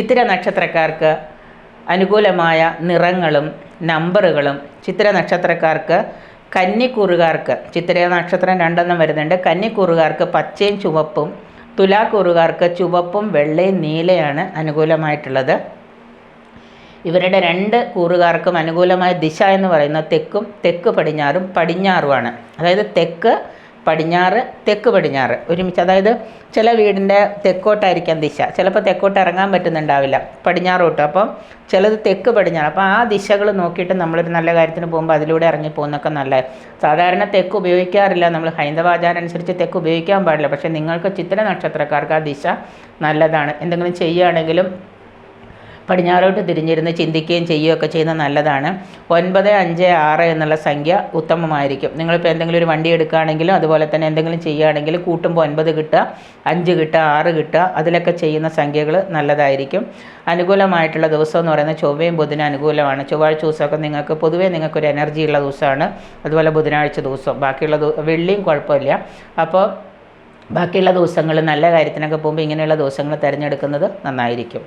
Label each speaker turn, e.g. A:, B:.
A: ചിത്തിര നക്ഷത്രക്കാർക്ക് അനുകൂലമായ നിറങ്ങളും നമ്പറുകളും ചിത്തിര നക്ഷത്രക്കാർക്ക് കന്നിക്കൂറുകാർക്ക് ചിത്തിര നക്ഷത്രം രണ്ടെണ്ണം വരുന്നുണ്ട്. കന്നിക്കൂറുകാർക്ക് പച്ചയും ചുവപ്പും തുലാക്കൂറുകാർക്ക് ചുവപ്പും വെള്ളയും നീലയാണ് അനുകൂലമായിട്ടുള്ളത്. ഇവരുടെ രണ്ട് കൂറുകാർക്കും അനുകൂലമായ ദിശ എന്ന് പറയുന്നത് തെക്കും തെക്ക് പടിഞ്ഞാറും പടിഞ്ഞാറുമാണ്. അതായത് തെക്ക് പടിഞ്ഞാറ് തെക്ക് പടിഞ്ഞാറ്. ഒരുമിച്ച്. അതായത് ചില വീടിന്റെ തെക്കോട്ടായിരിക്കാം ദിശ. ചിലപ്പോൾ തെക്കോട്ട് ഇറങ്ങാൻ പറ്റുന്നുണ്ടാവില്ല. പടിഞ്ഞാറോട്ട്. അപ്പം ചിലത് തെക്ക് പടിഞ്ഞാറ്. അപ്പോൾ ആ ദിശകൾ നോക്കിയിട്ട് നമ്മളൊരു നല്ല കാര്യത്തിന് പോകുമ്പോൾ അതിലൂടെ ഇറങ്ങി പോകുന്നൊക്കെ നല്ല സാധാരണ തെക്ക് ഉപയോഗിക്കാറില്ല. നമ്മൾ ഹൈന്ദവ ആചാരം അനുസരിച്ച് തെക്ക് ഉപയോഗിക്കാൻ പാടില്ല. പക്ഷേ നിങ്ങൾക്ക് ചിത്ര നക്ഷത്രക്കാർക്ക് ആ ദിശ നല്ലതാണ്. എന്തെങ്കിലും ചെയ്യുകയാണെങ്കിലും പടിഞ്ഞാറോട്ട് തിരിഞ്ഞിരുന്ന് ചിന്തിക്കുകയും ചെയ്യുകയൊക്കെ ചെയ്യുന്നത് നല്ലതാണ്. ഒൻപത് അഞ്ച് ആറ് എന്നുള്ള സംഖ്യ ഉത്തമമായിരിക്കും. നിങ്ങളിപ്പോൾ എന്തെങ്കിലും ഒരു വണ്ടി എടുക്കുകയാണെങ്കിലും അതുപോലെ തന്നെ എന്തെങ്കിലും ചെയ്യുകയാണെങ്കിലും കൂട്ടുമ്പോൾ ഒൻപത് കിട്ടുക അഞ്ച് കിട്ടുക ആറ് കിട്ടുക അതിലൊക്കെ ചെയ്യുന്ന സംഖ്യകൾ നല്ലതായിരിക്കും. അനുകൂലമായിട്ടുള്ള ദിവസം എന്ന് പറയുന്നത് ചൊവ്വയും ബുധനും അനുകൂലമാണ്. ചൊവ്വാഴ്ച ദിവസമൊക്കെ നിങ്ങൾക്ക് പൊതുവേ നിങ്ങൾക്കൊരു എനർജി ഉള്ള ദിവസമാണ്. അതുപോലെ ബുധനാഴ്ച ദിവസം. ബാക്കിയുള്ള വെള്ളിയും കുഴപ്പമില്ല. അപ്പോൾ ബാക്കിയുള്ള ദിവസങ്ങൾ നല്ല കാര്യത്തിനൊക്കെ പോകുമ്പോൾ ഇങ്ങനെയുള്ള ദിവസങ്ങൾ തിരഞ്ഞെടുക്കുന്നത് നന്നായിരിക്കും.